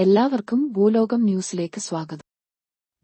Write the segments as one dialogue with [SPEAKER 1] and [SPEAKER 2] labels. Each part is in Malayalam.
[SPEAKER 1] എല്ലാവർക്കും ഭൂലോകം ന്യൂസിലേക്ക് സ്വാഗതം.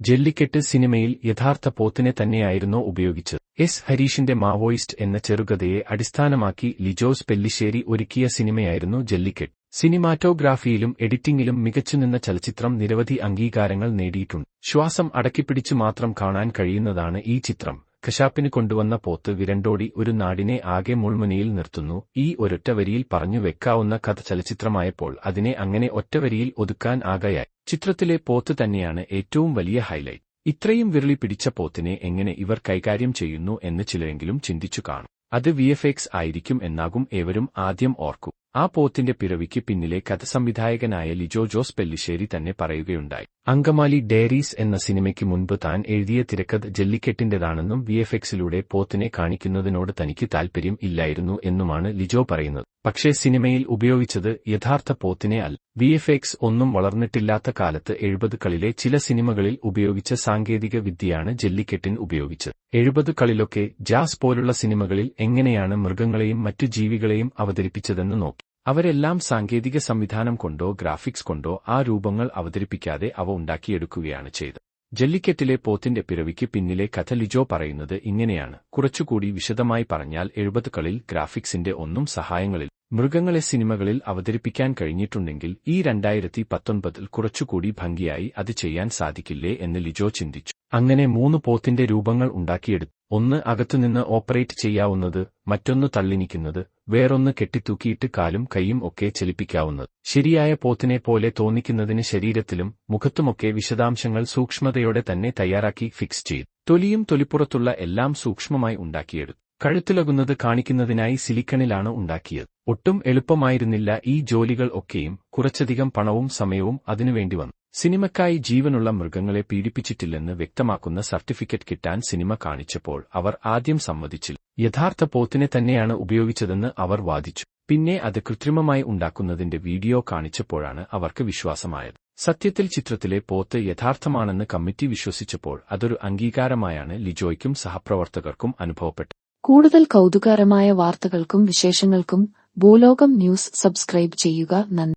[SPEAKER 2] ജെല്ലിക്കെട്ട് സിനിമയിൽ യഥാർത്ഥ പോത്തിനെ തന്നെയായിരുന്നു ഉപയോഗിച്ചത്. എസ് ഹരീഷിന്റെ മാവോയിസ്റ്റ് എന്ന ചെറുകഥയെ അടിസ്ഥാനമാക്കി ലിജോസ് പെല്ലിശ്ശേരി ഒരുക്കിയ സിനിമയായിരുന്നു ജെല്ലിക്കെട്ട്. സിനിമാറ്റോഗ്രാഫിയിലും എഡിറ്റിംഗിലും മികച്ചുനിന്ന ചലച്ചിത്രം നിരവധി അംഗീകാരങ്ങൾ നേടിയിട്ടുണ്ട്. ശ്വാസം അടക്കിപ്പിടിച്ചു മാത്രം കാണാൻ കഴിയുന്നതാണ് ഈ ചിത്രം. കശാപ്പിന് കൊണ്ടുവന്ന പോത്ത് വിരണ്ടോടി ഒരു നാടിനെ ആകെ മുൾമുനയിൽ നിർത്തുന്നു. ഈ ഒരൊറ്റ വരിയിൽ പറഞ്ഞു വെക്കാവുന്ന കഥ ചലച്ചിത്രമായപ്പോൾ അതിനെ അങ്ങനെ ഒറ്റവരിയിൽ ഒതുക്കാൻ ആകയായി. ചിത്രത്തിലെ പോത്ത് തന്നെയാണ് ഏറ്റവും വലിയ ഹൈലൈറ്റ്. ഇത്രയും വിരളി പിടിച്ച പോത്തിനെ എങ്ങനെ ഇവർ കൈകാര്യം ചെയ്യുന്നു എന്ന് ചിലരെങ്കിലും ചിന്തിച്ചു കാണും. അത് വിഎഫ്എക്സ് ആയിരിക്കും എന്നാകും ഏവരും ആദ്യം ഓർക്കൂ. ആ പോത്തിന്റെ പിറവിക്ക് പിന്നിലെ കഥസംവിധായകനായ ലിജോ ജോസ് പെല്ലിശ്ശേരി തന്നെ പറയുകയുണ്ടായി. അങ്കമാലി ഡയറീസ് എന്ന സിനിമയ്ക്ക് മുൻപ് താൻ എഴുതിയ തിരക്കഥ ജല്ലിക്കെട്ടിന്റേതാണെന്നും വിഎഫ്എക്സിലൂടെ പോത്തിനെ കാണിക്കുന്നതിനോട് തനിക്ക് താൽപര്യം ഇല്ലായിരുന്നു എന്നുമാണ് ലിജോ പറയുന്നത്. പക്ഷേ സിനിമയിൽ ഉപയോഗിച്ചത് യഥാർത്ഥ പോത്തിനെ അല്ല. വി എഫ് എക്സ് ഒന്നും വളർന്നിട്ടില്ലാത്ത കാലത്ത് എഴുപതുകളിലെ ചില സിനിമകളിൽ ഉപയോഗിച്ച സാങ്കേതിക വിദ്യയാണ് ജല്ലിക്കെട്ടിൻ ഉപയോഗിച്ചത്. എഴുപതുകളിലൊക്കെ ജാസ് പോലുള്ള സിനിമകളിൽ എങ്ങനെയാണ് മൃഗങ്ങളെയും മറ്റു ജീവികളെയും അവതരിപ്പിച്ചതെന്ന് നോക്കി. അവരെല്ലാം സാങ്കേതിക സംവിധാനം കൊണ്ടോ ഗ്രാഫിക്സ് കൊണ്ടോ ആ രൂപങ്ങൾ അവതരിപ്പിക്കാതെ അവ ഉണ്ടാക്കിയെടുക്കുകയാണ് ചെയ്തത്. ജല്ലിക്കെട്ടിലെ പോത്തിന്റെ പിറവിക്ക് പിന്നിലെ കഥ ലിജോ പറയുന്നത് ഇങ്ങനെയാണ്. കുറച്ചുകൂടി വിശദമായി പറഞ്ഞാൽ എഴുപതുകളിൽ ഗ്രാഫിക്സിന്റെ ഒന്നും സഹായങ്ങളിൽ മൃഗങ്ങളെ സിനിമകളിൽ അവതരിപ്പിക്കാൻ കഴിഞ്ഞിട്ടുണ്ടെങ്കിൽ ഈ രണ്ടായിരത്തി പത്തൊൻപതിൽ കുറച്ചുകൂടി ഭംഗിയായി അത് ചെയ്യാൻ സാധിക്കില്ലേ എന്ന് ലിജോ ചിന്തിച്ചു. അങ്ങനെ മൂന്ന് പോത്തിന്റെ രൂപങ്ങൾ ഉണ്ടാക്കിയെടുത്തു. ഒന്ന് അകത്തുനിന്ന് ഓപ്പറേറ്റ് ചെയ്യാവുന്നത് മറ്റൊന്ന് തള്ളിനിക്കുന്നത് വേറൊന്ന് കെട്ടിത്തൂക്കിയിട്ട് കാലും കൈയും ഒക്കെ ചലിപ്പിക്കാവുന്നത്. ശരിയായ പോത്തിനെ പോലെ തോന്നിക്കുന്നതിന് ശരീരത്തിലും മുഖത്തുമൊക്കെ വിശദാംശങ്ങൾ സൂക്ഷ്മതയോടെ തന്നെ തയ്യാറാക്കി ഫിക്സ് ചെയ്തു. തൊലിയും തൊലിപ്പുറത്തുള്ള എല്ലാം സൂക്ഷ്മമായി ഉണ്ടാക്കിയെടുത്തു. കഴുത്തിലകുന്നത് കാണിക്കുന്നതിനായി സിലിക്കണിലാണ് ഉണ്ടാക്കിയത്. ഒട്ടും എളുപ്പമായിരുന്നില്ല ഈ ജോലികൾ ഒക്കെയും കുറച്ചധികം പണവും സമയവും അതിനുവേണ്ടി വന്നു സിനിമക്കായി ജീവനുള്ള മൃഗങ്ങളെ പീഡിപ്പിച്ചിട്ടില്ലെന്ന് വ്യക്തമാക്കുന്ന സർട്ടിഫിക്കറ്റ് കിട്ടാൻ സിനിമ കാണിച്ചപ്പോൾ അവർ ആദ്യം സമ്മതിച്ചില്ല. യഥാർത്ഥ പോത്തിനെ തന്നെയാണ് ഉപയോഗിച്ചതെന്ന് അവർ വാദിച്ചു. പിന്നെ അത് കൃത്രിമമായി ഉണ്ടാക്കുന്നതിന്റെ വീഡിയോ കാണിച്ചപ്പോഴാണ് അവർക്ക് വിശ്വാസമായത്. സത്യത്തിൽ ചിത്രത്തിലെ പോത്ത് യഥാർത്ഥമാണെന്ന് കമ്മിറ്റി വിശ്വസിച്ചപ്പോൾ അതൊരു അംഗീകാരമായാണ് ലിജോയ്ക്കും സഹപ്രവർത്തകർക്കും അനുഭവപ്പെട്ടത്.
[SPEAKER 1] കൂടുതൽ കൗതുകകരമായ വാർത്തകൾക്കും വിശേഷങ്ങൾക്കും ഭൂലോകം ന്യൂസ് സബ്സ്ക്രൈബ് ചെയ്യുക. നന്ദി.